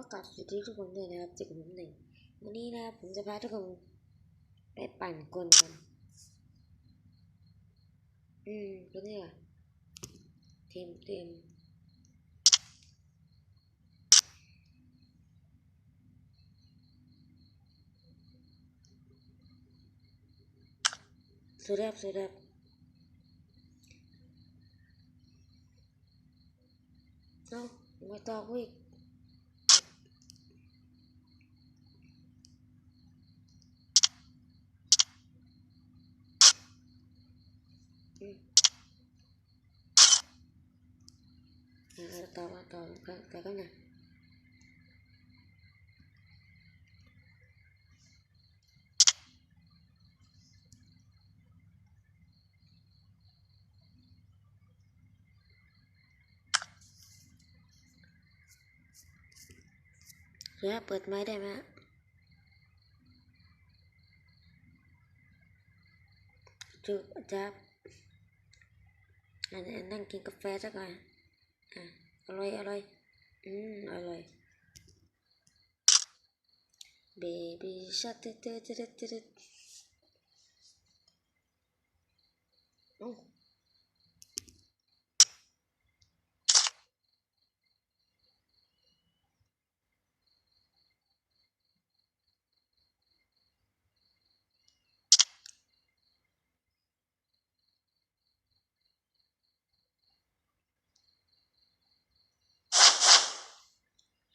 ก็กลับสวัสดีทุกคนด้วยนะครับจอกับผมหนึ่งวันนี้นะครับผมจะพาทุกคนไปปั่นกลกัน อืมก็เนี่ยทีมเต็มสวัสดีครับสวัสดีครับเอ้ามาต่อกูอีก อืม อ่าต่อมาต่อก็ต่อกันนะเดี๋ยวเปิด อะอร่อยอร่อยอืมอร่อย baby shark ตึ๊ดตึ๊ดตึ๊ดตึ๊ดตึ๊ดเอ้า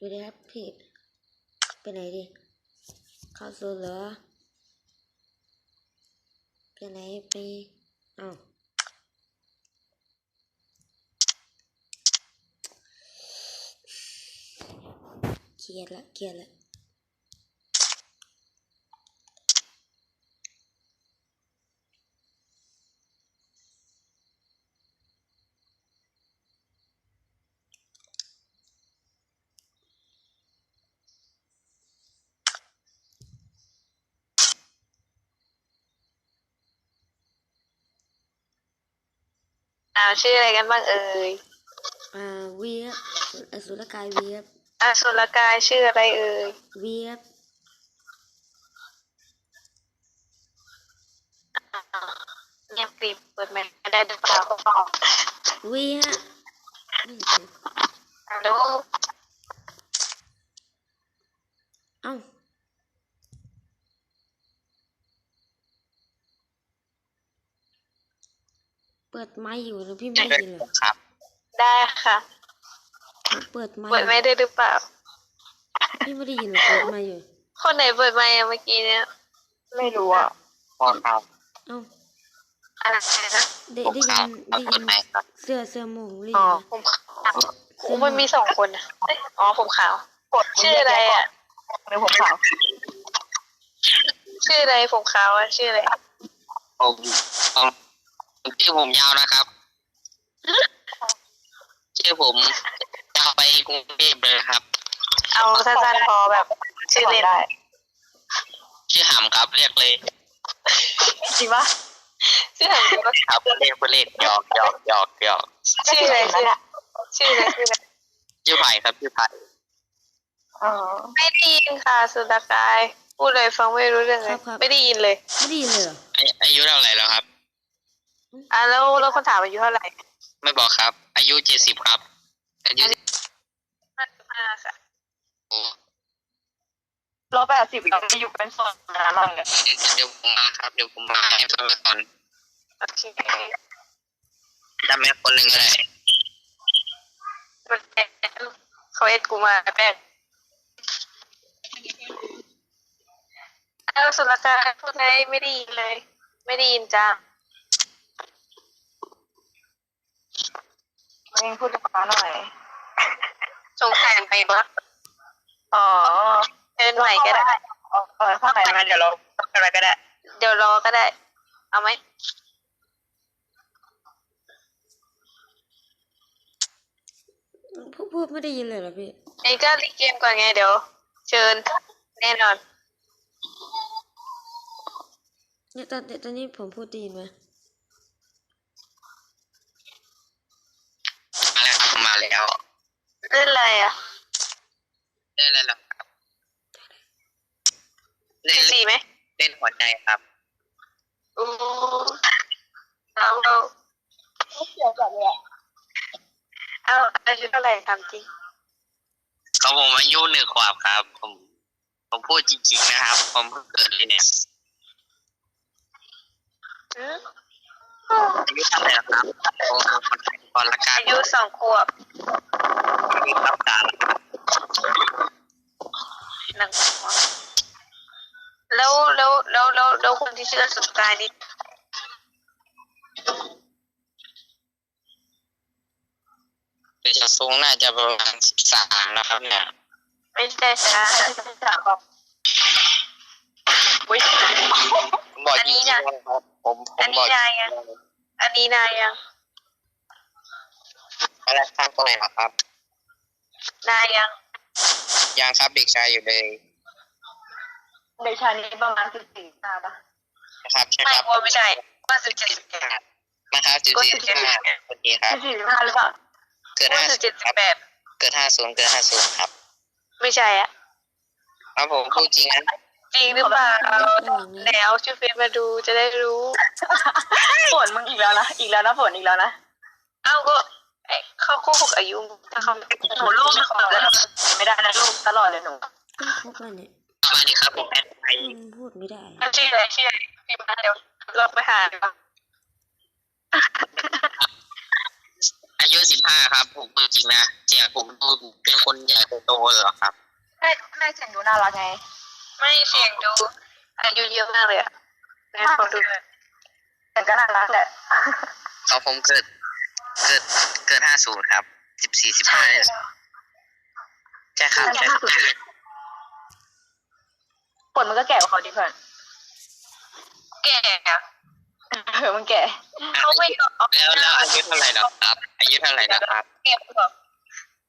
สวัสดีครับพี่ไปไหนดิ เข้าสู่เหรอไปไหนไปอ้าเกียดละเกียดละ อ่าชื่ออะไรกันบ้างเอ่ยอ่าเวียบอสุรกายเวียบอาสุรกายชื่ออะไรเอ่ยเวียบเงียบกริบเปิดแมนไม่ได้หรือเปล่าเวียบอืมฮัลโหลเอ้า เปิดไม้อยู่นะพี่ไม่ได้ยินเหรอครับ ได้ค่ะ เปิดไม้เปิดไม่ได้หรือเปล่า พี่ไม่ได้ยินเหรอเปิดไม้อยู่ คนไหนเปิดไม่เมื่อกี้เนี่ย ไม่รู้อะพอครับเอ้าอะไรนะได้ผมได้คยิรับนเอาได้เปิยิดนไหมครับเสื้อเสื้อโมงรีอ๋อผมขาวโอ้มันมีสองคนนะเอ้ยอ๋อผมขาวกดชื่ออะไรอะหรือผมขาวชื่ออะไรผมขาวอะชื่ออะไรผมผม ชื่อผมยาวนะครับชื่อผมยาวไปกรุงเทพเลยครับ เอาสั้นๆพอแบบชื่อเล่นชื่อหำครับเรียกเลยจริงปะชื่ออะไรจริงปะครับเรียกเล่นหยอกหยอกหยอกหยอกชื่ออะไรชื่ออะไรชื่ออะไรชื่ออะไรชื่อไผ่ครับชื่อไผ่ไม่ได้ยินค่ะ สุดากาย พูดเลยฟังไม่รู้เรื่องเลย ไม่ได้ยินเลย ไม่ได้ยินเลยเหรออาอายุเท่าไหร่แล้วครับ อะแล้วแล้วคนถามอายุเท่าไหร่ไม่บอกครับ อายุเจ็ดสิบครับ อายุห้าสิบห้าค่ะร้อยแปดสิบเราจะอยู่เป็นส่วนนั้นเลยเดี๋ยวผมมาครับ เดี๋ยวผมมาให้ฟังก่อนโอเคจำแม่คนหนึ่งก็ได้มันแปลกเขาเอ็ดกูมาแป้งเอาสุรกายพูดไงไม่ได้ยินเลย ไม่ได้ยินจ้า เองพูดกับฟ้าหน่อยสงสัยไปปะอ๋อเดินใหม่ก็ได้เอาเอาข้างในมาเดี๋ยวเราอะไรก็ได้ เดี๋ยวรอก็ได้ เอาไหมพูดพูดไม่ได้ยินเลยเหรอพี่เองก็รีเกมก่อนไงเดี๋ยว เชิญแน่นอนเนี่ยตอนตอนนี้ผมพูดได้ยินไหม มาแล้วครับผมมาแล้ว เล่นอะไรอะ เล่นอะไรหรอครับเล่น สิบสี่ไหม เล่นหัวใจครับอู้เอาเอาเกี่ยวกับเลยเอาอายุเท่าไหร่ทำจริงเขาผมอายุหนึ่งขวบครับ ผม ผมพูดจริง ๆ นะครับ ผมเพิ่งเกิดเลยเนี่ยอืมอายุเท่าไหร่แล้วครับผมคนไทยก่อนละกันอายุสองขวบอายุรับการหนึ่งขวบ แล้วแล้วแล้วแล้วแล้วคนที่ชื่อสุดกายนี่โดยจะสูงน่าจะประมาณสิบสามนะครับ เนี่ยไม่ใช่จ้าสามบอกอุ้ยผมบอกอันจนี้ริงนะๆนะครับผมผอัมนนี้บอกได้ยังอันนี้นายยังอะไรครับตรงไหนเหรอครับ นายยังยังครับเด็กชายอยู่เลย เด็กชายนี้ประมาณสิบสี่ห้าปะนะครับใช่ไม่ครับกลัวไม่ใช่ว่าสิบเจ็ดสิบแปดนะครับจุดก็สี่สิบเจ็ดห้าโอเคครับสิบสี่สิบห้าหรือเปล่าเกิดว่าห้าสิบศูเจ็ดนย์สิครับบแปดเกิดห้าศูนย์เกิดห้าศูนย์ครับ ไม่ใช่อะครับผมพูดจริงนะจริงหรือเปล่าแล้วชื่อเฟซมาดูจะได้รู้ฝนมึงอีกแล้วนะอีกแล้วนะฝนอีกแล้วนะเอ้าก็ไอ้เขาโกหกอายุถ้าเขาหนูลูกไม่ขอแล้วไม่ได้นะลูกตลอดเลยหนูพวก มันเนี่ยสวัสดีครับผมแอดไอมันพูดไม่ได้มันชื่ออะไรชื่ออะไรพี่มาเดี๋ยวลองไปหาดีกว่าอายุสิบห้าครับ ผมพูดจริงนะเจียผมดูเป็นคนใหญ่โตๆเหรอครับแม่แม่เสียงดูน่ารักไง ไม่เสียงดู อายุเยอะมากเลยอะแม่ขอดูหน่อยแต่ก็น่ารักแหละเขาผมเกิด เกิดเกิดห้าศูนย์ครับสิบสี่สิบห้าใช่ครับใช่ครับ ฝนมันก็แก่กว่าเขาดิเพื่อนแก่อะเออมันแก่เขาไม่เอาแล้วแล้วอายุเท่าไหร่แล้วครับอายุเท่าไหร่แล้วครับเก็บหรอก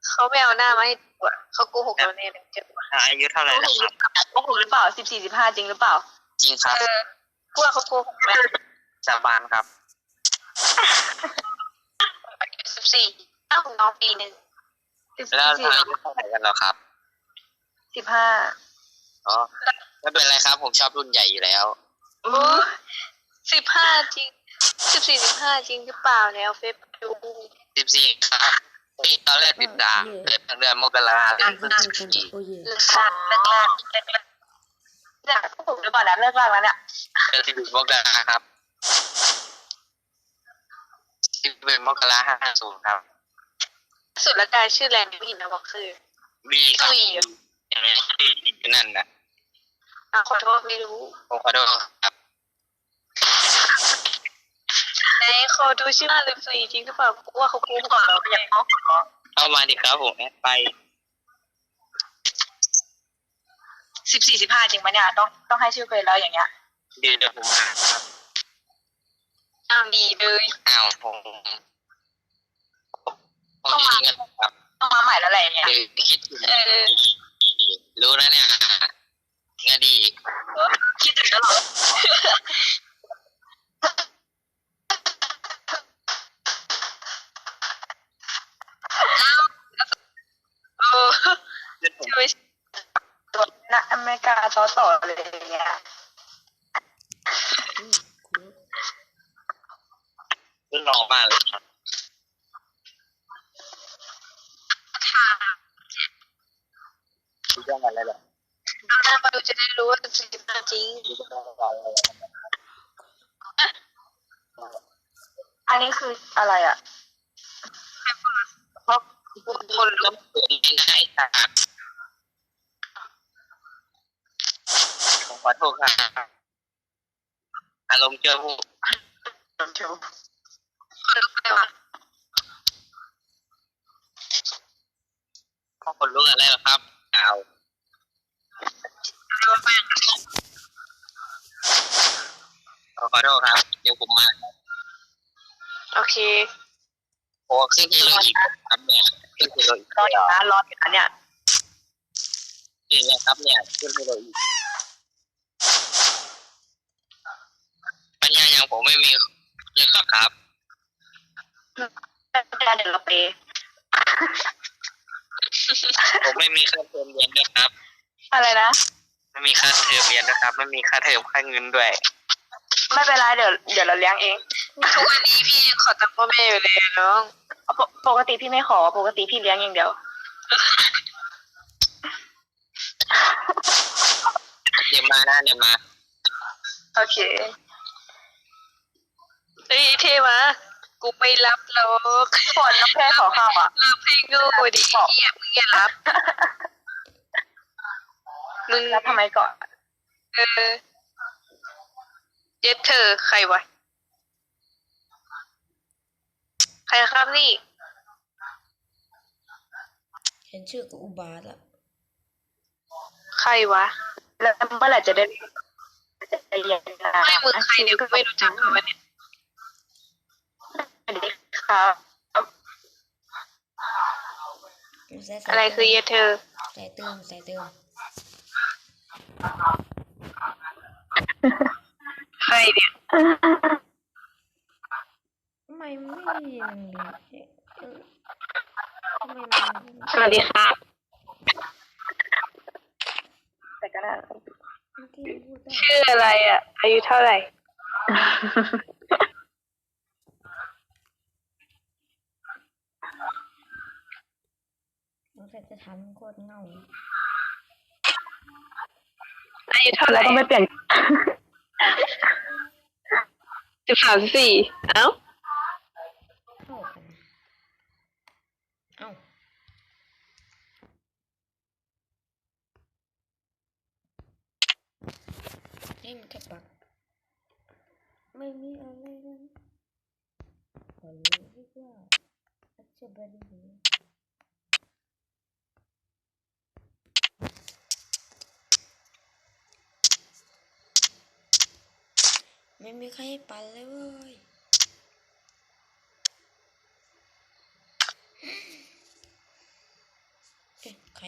เขาไม่เอาหน้ามาให้ดูอะเขาโกหกเราแน่เลยเจ็บว่ะอายุเท่าไหร่แล้วครับโกหกหรือเปล่าสิบสี่สิบห้าจริงหรือเปล่า จริงครับเออพวกเขาโกหกแม่สาบานครับสิบสี่เอ้าน้องปีหนึ่งแล้วอายุเท่าไหร่กันแล้วครับสิบห้าอ๋อ ไม่เป็นไรครับผมชอบรุ่นใหญ่อยู่แล้วโอ้สิบห้าจริงสิบสี่สิบห้าจริงหรือเปล่าเนี่ยเอาเฟซดูสิบสี่ครับปีตอนแรกติดตามเกิดเดือนมกราเดืมัอนนพฤพูดศกันจิโอ้ยเลิกลากเลิกลากเลิกลากเนี่ยโกหกหรือเปล่านะเลิกลากแล้วเนี่ยเดือนสิบเอ็ดมกราครับสิบเอ็ดมกราห้าศูนย์ครับ สุดละกายชื่อแรงไม่ผิดนะบอกคือวีครับวียังไงที่อยู่นั่นนะอะ ขอโทษไม่รู้ผมขอโทษครับไหนขอดูชื่อหน้าสิบสี่จริงหรือเปล่ากูว่าเขาโกหกเราเนี่ยเข้ามาดิครับผมแอดไปสิบสี่สิบห้าจริงไหมเนี่ยต้องต้องให้ชื่อเฟซแล้วอย่างเงี้ยเดี๋ยวเดี๋ยวผมหาครับอ้าวดีเลยอ้าวผมผมจะยิงกันครับต้องมาใหม่แล้วแหละอย่างเงี้ยเดี๋ยวคิดถึงเออรู้แล้วเนี่ย งานดีคิดถึงแล้วเหรอเอเพื่อนผมช่วยตัวนะอเมริกาต่อต่อเลยอย่างเงี้ยอืมกูรู้เพื่อนรอมากเลยครับรู้เรื่องอะไรหรอ เอาหน้ามาดูจะได้รู้ว่าสิบสี่สิบห้าจริงรู้เรื่องอะไรเหรออันนี้คืออะไรอะเพราะคนรู้ต้องเปิดง่ายๆครับผมขอโทษครับอารมณ์เจอผู้คนรู้เลยว่าคนรู้อะไรเหรอครับอ้าวโดนแป้ง ขอโทษครับ เดี๋ยวผมมา โอเคโอ้ขึ้นที่โลอีกครับเนี่ยขึ้นที่โลอีกรออยู่นะรออยู่นะเนี่ยจริงนะครับเนี่ยขึ้นที่โลอีกปัญญาอย่างผมไม่มีเรื่องหรอกครับเดี๋ยวเราไปผมไม่มีค่าเทอมเรียนด้วยครับ อะไรนะ ไม่มีค่าเทอมเรียนนะครับ ไม่มีค่าเทอมค่าเงินด้วย ไม่เป็นไรเดี๋ยวเดี๋ยวเราเลี้ยงเอง ทุกวันนี้พี่ยังขอตังค์พ่อแม่อยู่เลยน้องปกปกติพี่ไม่ขอ ปกติพี่เลี้ยงอย่างเดียว เดี๋ยวมานะเดี๋ยวมา โอเคเฮ้ยเท่มา กูไม่รับหรอกฝนน้องแค่ขอข้าวอะรับให้โง่ดิเฮียมึงอย่ารับ มึงแล้วทำไมก่อน เออ เย็ดเธอใครวะ ใครครับนี่ เห็นชื่อก็อุบาทละใครวะ แล้วเมื่อไหร่จะได้จะได้เรียนนะไม่มึงใครเนี่ยกูไม่รู้จักเขาเนี่ยสวัสดีครับใส่ใส่อะไรคือเย็ดเธอ ใส่เติมใส่เติม ใครเนี่ยทำไมไม่มันมีเออทำไมมันสวัสดีครับแต่ก็ได้เมื่อกี้พูดได้ชื่ออะไรอะ อายุเท่าไหร่ เราจะจะทำโคตรเงา อายุเท่าไหแล้ร่วก็ไม่เปลี่ยนสิบสามสี่เอ้าเข้ากันเอ้านี่มันแค่ปักไม่มีอะไรนะวันนี้เรียกว่าอัจฉริยะ ไม่มีใครให้ปั่นเลยเว้ยเอ๊ะใคร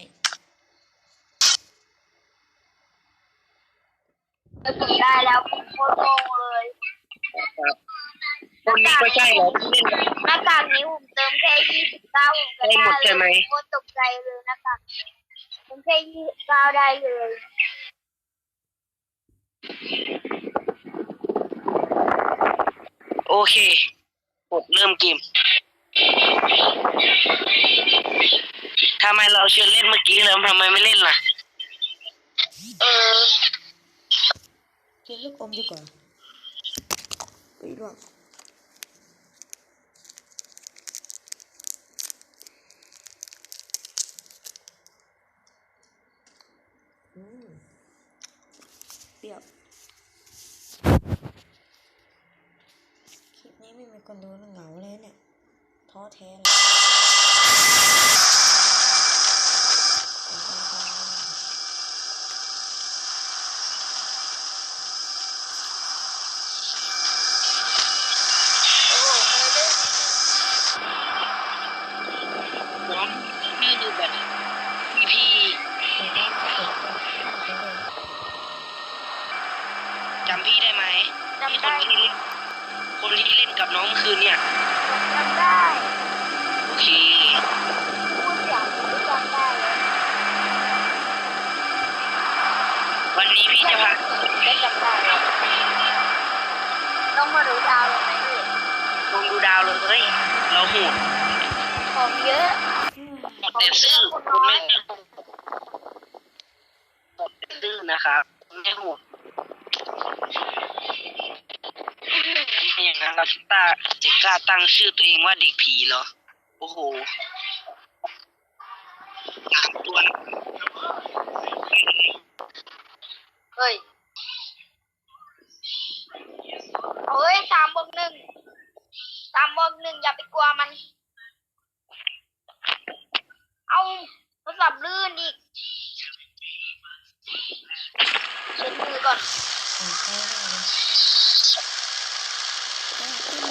ได้แล้วผมโคตรงงเลยคนนี้ก็ใช่เหรอที่เล่นกับหน้ากากนี้ผมเติมแค่ยี่สิบเก้าผมก็ได้หมดได้ใช่ไหมเลยโคตรตกใจเลยหน้ากากผมแค่ยี่สิบเก้าได้เลย โอ เค กดเริ่มเกมทำไมเราเชิญเล่นเมื่อกี้แล้วทำไมไม่เล่นล่ะ เออกินลูกอมดีกว่าไปร่วงอืมเปรี้ยวค ลิปนี้ไม่มีคนเหงาเลยเนี่ยท้อแท้เลย มาดูดาวเลยไหมพี่ลงดูดาวเลยเฮ้ยเราโหดของเยอะแต่ซื่อคุณไม่ดื้อนะครับไม่โหดไม่อย่างนั้นเราจะตาจะกล้าตั้งชื่อตัวเองว่าเด็กผีเหรอ โอ้โหสามตัวนะเฮ้ย เฮ้ยสามบวกหนึ่งสามบวกหนึ่งอย่าไปกลัวมัน เอาโทรศัพท์ลื่นอีกเช็ดมือก่อนอ่านไปได้เลย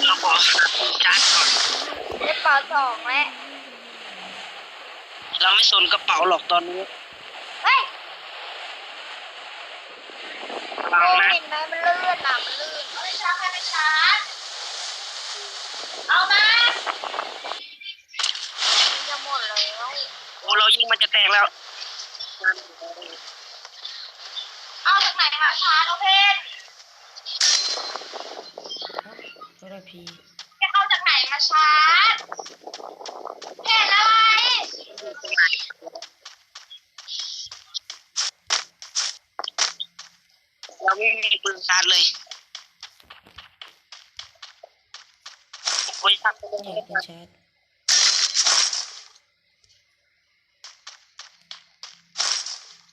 เราบอกชาร์จก่อนได้เป่าสองแล้วเราไม่สนกระเป๋าหรอกตอนนี้เฮ้ยฟัโอ้งนะ เห็นไหมมันลื่นอะมันลื่นเอา เอามามันจะหมดแล้วอ้เรายิงมันจะแตกแล้ว เอาจากไหนมาช้าโอเพนก็ได้พีจะเอาจากไหนมาชาร์จเพนอะไรเราไม่มีปืนชาร์จเลย โอ้ยทำไปเลเนี่ยยเป็นชาร์จ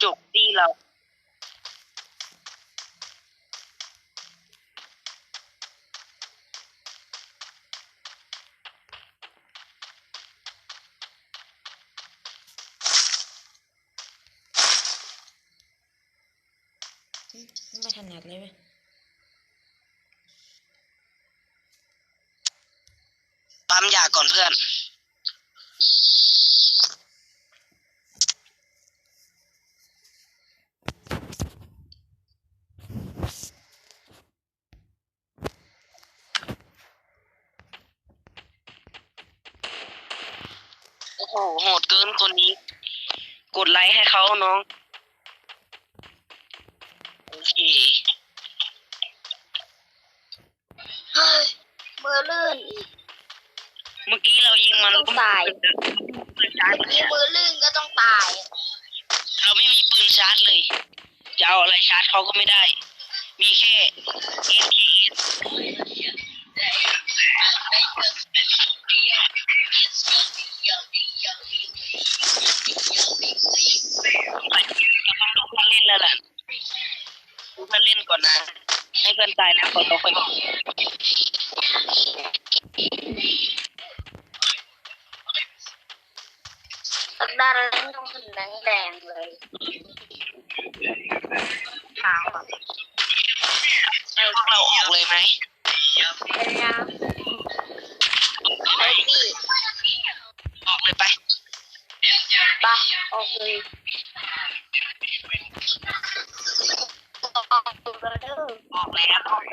จบตีเรา อืมไม่ถนัดเลยเว้ย ปั๊มยาก่อน เพื่อนโอ้โหโหดเกินคนนี้ กดไลค์ให้เขาน้อง โอเค เฮ้ยมือลื่นอีก เมื่อกี้เรายิง มันต้องตาย ปืนชาร์จมีมือลื่นก็ต้องตาย เราไม่มีปืนชาร์จเลยจะเอาอะไรชาร์จเขาก็ไม่ได้ มีแค่เอ็นทีไปเราต้องดูเพื่อนเล่นแล้วล่ะดูเพื่อนเล่นก่อนนะ ให้เพื่อนตายแล้วขอตัวไปบอก สัก ดาห์เล่นต้องขึ้นแดงแดงๆเลยขาวอะให้พวกเราออกเลยไหมเป็นยังไอ้พี่ออกเลยไปปะโอเคออกดูกันเด้อออกแล้วออกแล้ว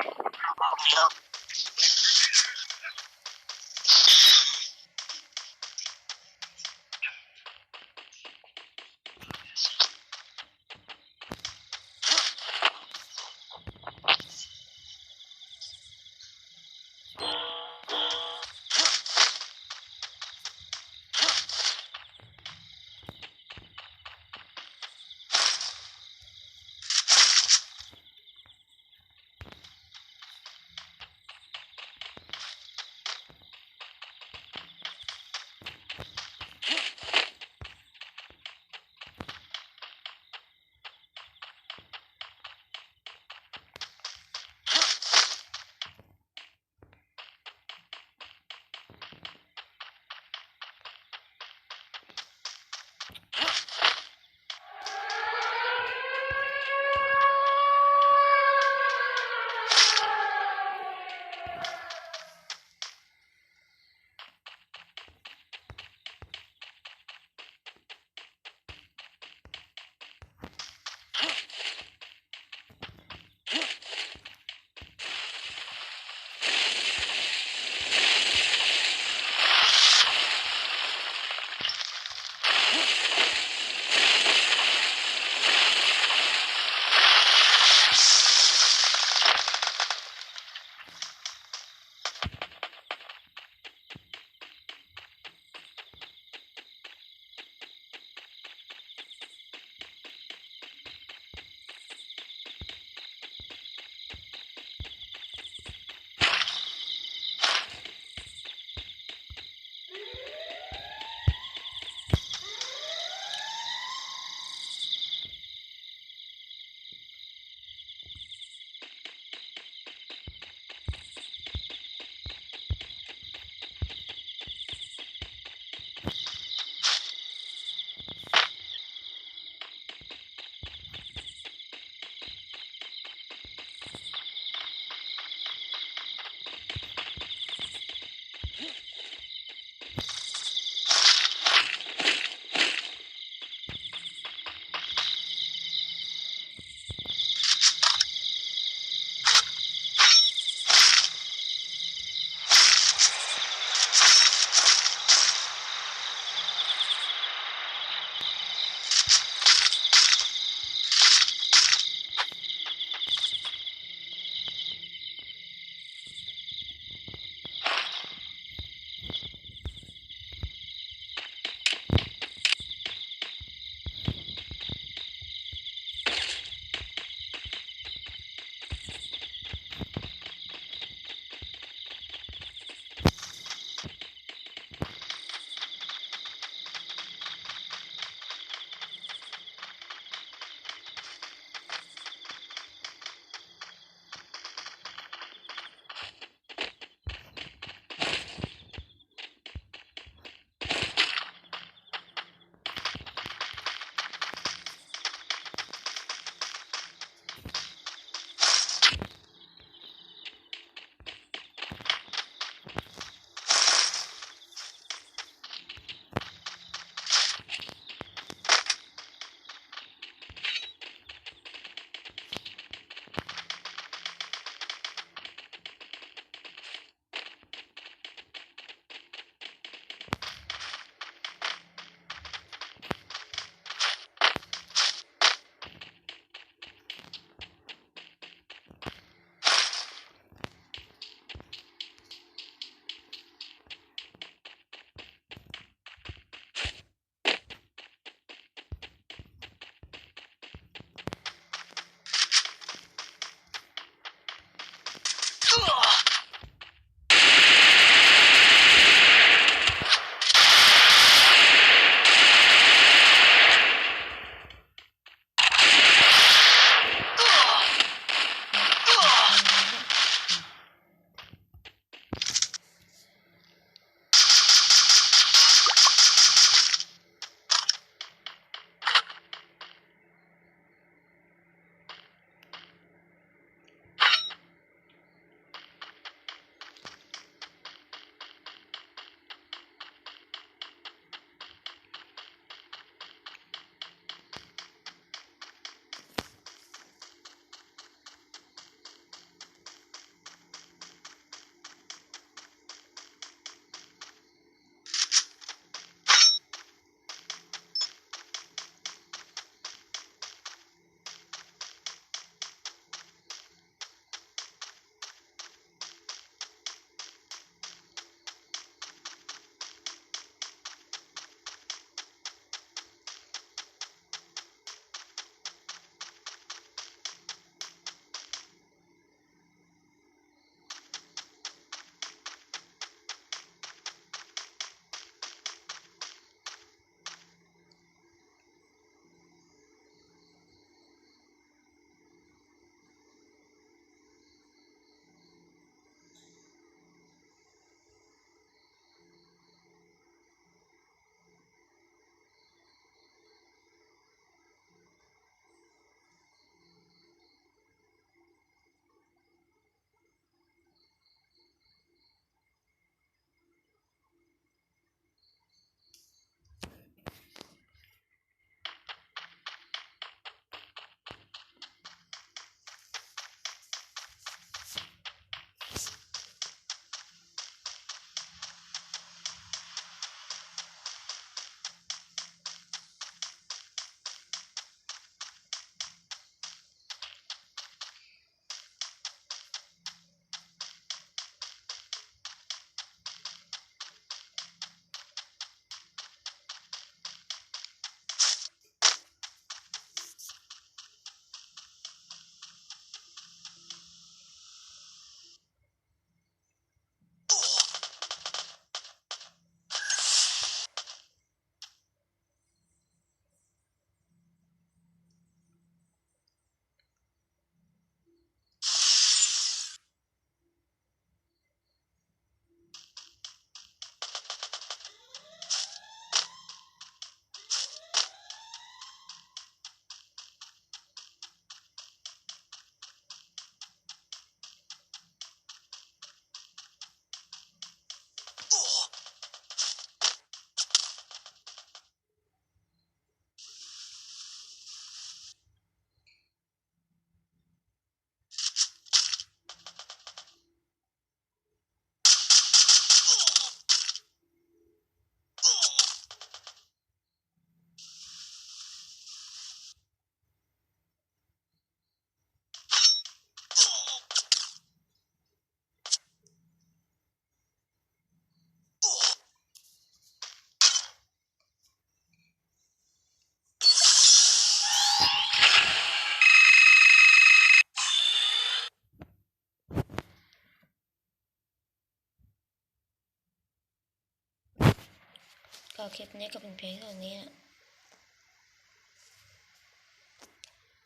ก็คลิปนี้ก็เป็นเพียงเท่านี้นะ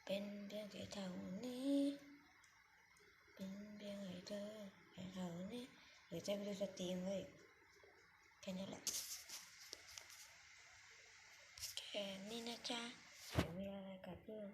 เป็นเพียงแค่เท่านี้ เป็นเพียงให้เธอแค่เท่านี้เดี๋ยวจะไปดูสตรีมเลยแค่นี้แหละ แค่นี้นะจ๊ะไม่มีอะไรกับเพื่อน